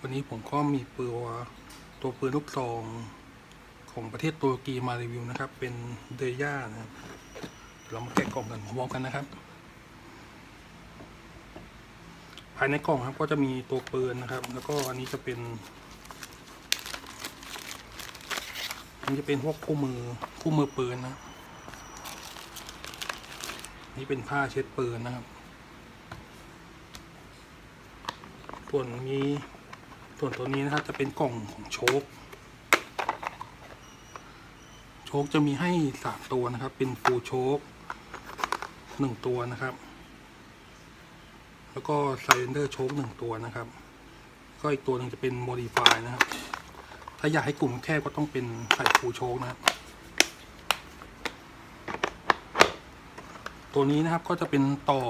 วันี้ผมก็มีปืนตัวปืนลูกซองของประเทศตุรกีมารีวิวนะครับ เป็นเดย่านะครับเรามาแกะกล่องกันพร้อมกันนะครับ ภายในกล่องครับก็จะมีตัวปืนนะครับ แล้วก็อันนี้จะเป็นอันนี้จะเป็นพวกคู่มือคู่มือปืนนะนี่เป็นผ้าเช็ดปืนนะครับส่วนมี ส่วนตัวนี้นะครับจะเป็นกล่องของโชคโชคจะมีให้สามตัวนะครับ เป็นฟูลโชคหนึ่งตัวนะครับ แล้วก็ไซเลนเดอร์โชคหนึ่งตัวนะครับ ก็อีกตัวหนึ่งจะเป็นโมดิฟายนะครับ ถ้าอยากให้กลุ่มแคบก็ต้องเป็นใส่ฟูลโชคนะครับตัวนี้นะครับก็จะเป็นต่อ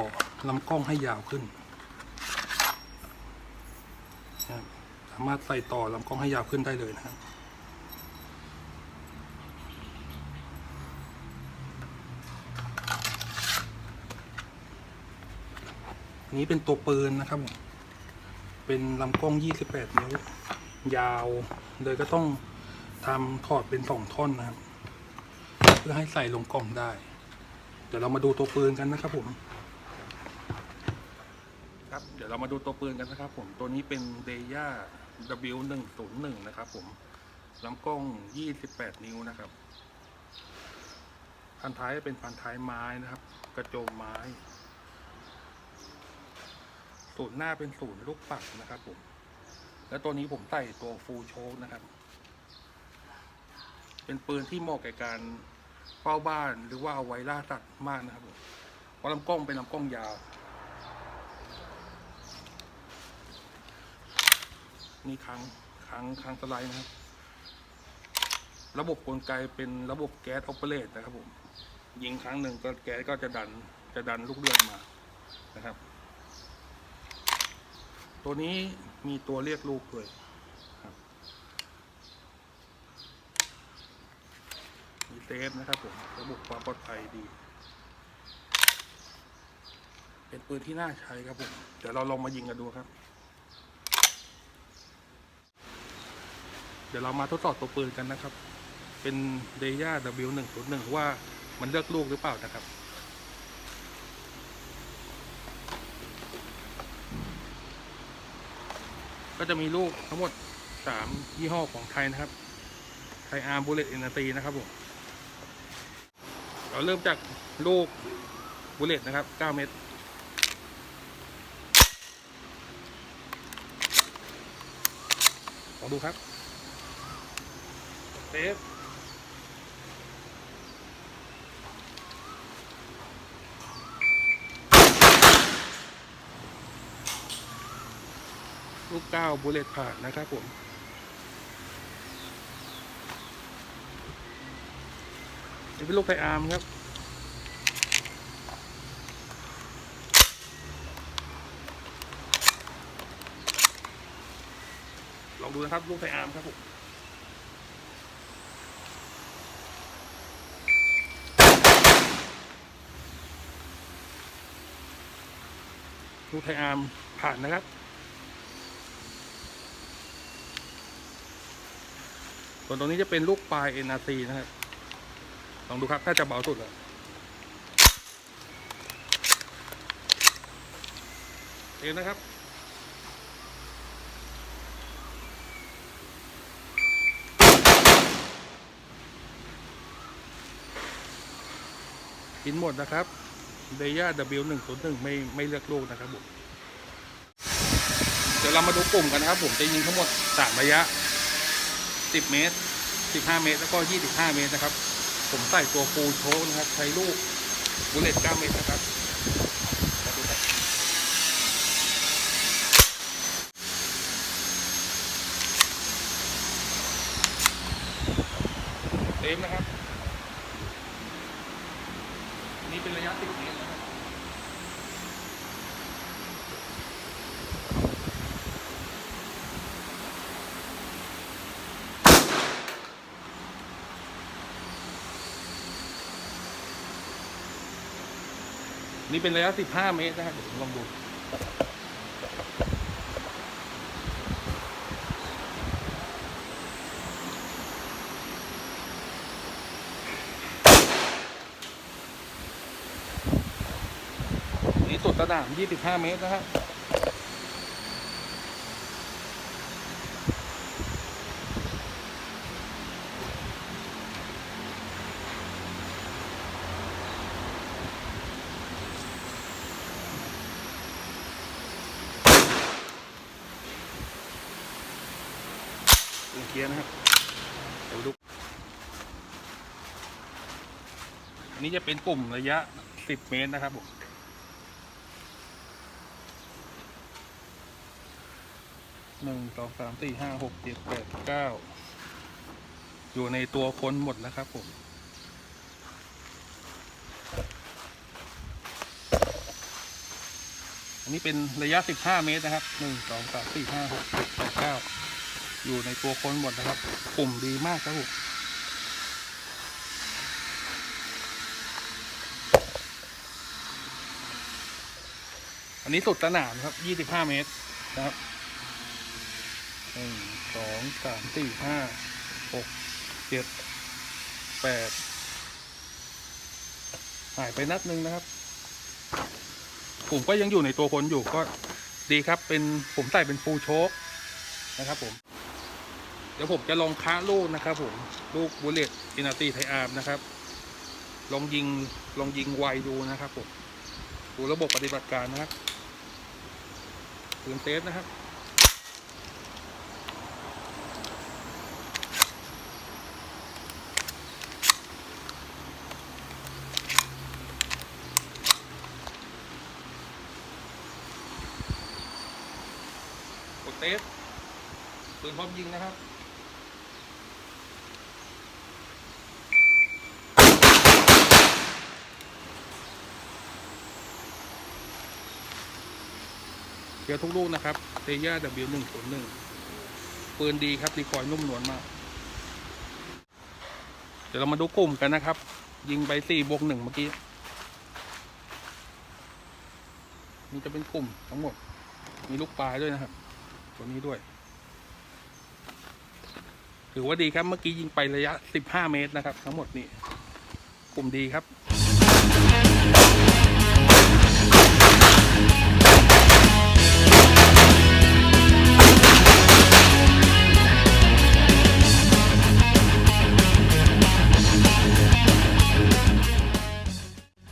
ลำกล้องให้ยาวขึ้นนะครับ สามารถใส่ต่อลำกล้องให้ยาวขึ้นได้เลยนะครับอันนี้เป็นตัวปืนนะครับผมเป็นลำกล้อง 28 นิ้ว ยาวเลยก็ต้องทำถอดเป็นสองท่อนนะครับ เพื่อให้ใส่ลงกล่องได้ เดี๋ยวเรามาดูตัวปืนกันนะครับผมครับเดี๋ยวเรามาดูตัวปืนกันนะครับผมตัวนี้เป็นเดย่า W101 นะครับผมลำกล้อง 28 นิ้วนะครับ พันท้ายเป็นพันท้ายไม้นะครับ กระโจมไม้ ศูนย์หน้าเป็นศูนย์ลูกปัดนะครับผม แล้วตัวนี้ผมใส่ตัวฟูลโชคนะครับ เป็นปืนที่เหมาะแก่การเฝ้าบ้านหรือว่าเอาไว้ล่าสัตว์มากนะครับผมเพราะลำกล้องเป็นลำกล้องยาว นี่ครั้งครั้งครั้งสไลด์นะครับ ระบบกลไกเป็นระบบแก๊สออปเปอเรตนะครับผมยิงครั้งหนึ่งก็แก๊สก็จะดันจะดันลูกเลือดมานะครับ ตัวนี้มีตัวเรียกลูกด้วยครับมีเซฟนะครับผมระบบความปลอดภัยดี เป็นปืนที่น่าใช้ครับผมเดี๋ยวเราลองมายิงกันดูครับ เดี๋ยวเรามาทดสอบตัวปืนกันนะครับ เป็นเดย่า W101 ว่ามันเลือกลูกหรือเปล่านะครับก็จะมีลูกทั้งหมดสามยี่ห้อของไทยนะครับ ไทยอาร์บูเลตเอ็นตีนะครับผมเราเริ่มจากลูกบูเลตนะครับ 9 เม็ดลองดูครับ เซฟลูกเก้าบูเลตผ่านนะครับผมนี่เป็นลูกไทอาร์มครับลองดูนะครับลูกไทอาร์มครับผม ลูกไทอาร์มผ่านนะครับ ส่วนตรงนี้จะเป็นลูกปลาย NRC นะครับ ลองดูครับ ถ้าจะเบาสุดเลยเองนะครับกินหมดนะครับ เดย่า W101 ไม่ไม่เลือกลูกนะครับผมเดี๋ยวเรามาดูกลุ่มกันนะครับ ผมจะยิงทั้งหมด3ระยะ 10 เมตร 15 เมตร แล้วก็ 25 เมตรนะครับ ผมใส่ตัวฟูโชว์นะครับ ใช้ลูกบุลเลต9เมตรนะครับมาดูครับเต็มนะครับ นี่เป็นระยะ 10 เมตร นี่เป็นระยะ 15 เมตรนะครับลองดูนี่สุดสนาม 25 เมตรนะครับ เกียร์นะครับเดี๋ยวดูอันนี้จะเป็นปุ่มระยะ 10 เมตรนะครับผมหนึ่งสองสามสี่ห้าหกเจ็ดแปดเก้าอยู่ในตัวคนหมดนะครับผมอันนี้เป็นระยะ 15 เมตรนะครับ 1 2 3 4 5 6 7 8 9 อยู่ในตัวคนหมดนะครับปุ่มดีมากครับผมอันนี้สุดสนามครับ 25 เมตรนะครับหนึ่งสองสามสี่ห้าหกเจ็ดแปดหายไปนัดหนึ่งนะครับ ผมก็ยังอยู่ในตัวคนอยู่ก็ดีครับ เป็นผมใส่เป็นฟูลโชคนะครับผม เดี๋ยวผมจะลองค้าลูกนะครับผมลูกบุลเลตอินาตีไทอาร์มนะครับ ลองยิงลองยิงไวดูนะครับผมดูระบบปฏิบัติการนะครับปืนเซฟนะครับกดเซฟปืนพร้อมยิงนะครับ เดี๋ยวทุกลูกนะครับเตย่า W หนึ่งศูนย์หนึ่งปืนดีครับรีคอยนุ่มนวลมาก เดี๋ยวเรามาดูกลุ่มกันนะครับ ยิงไปสี่บวกหนึ่งเมื่อกี้นี่จะเป็นกลุ่มทั้งหมด มีลูกปลายด้วยนะครับ ตัวนี้ด้วย ถือว่าดีครับเมื่อกี้ยิงไประยะ 15 เมตรนะครับ ทั้งหมดนี่กลุ่มดีครับ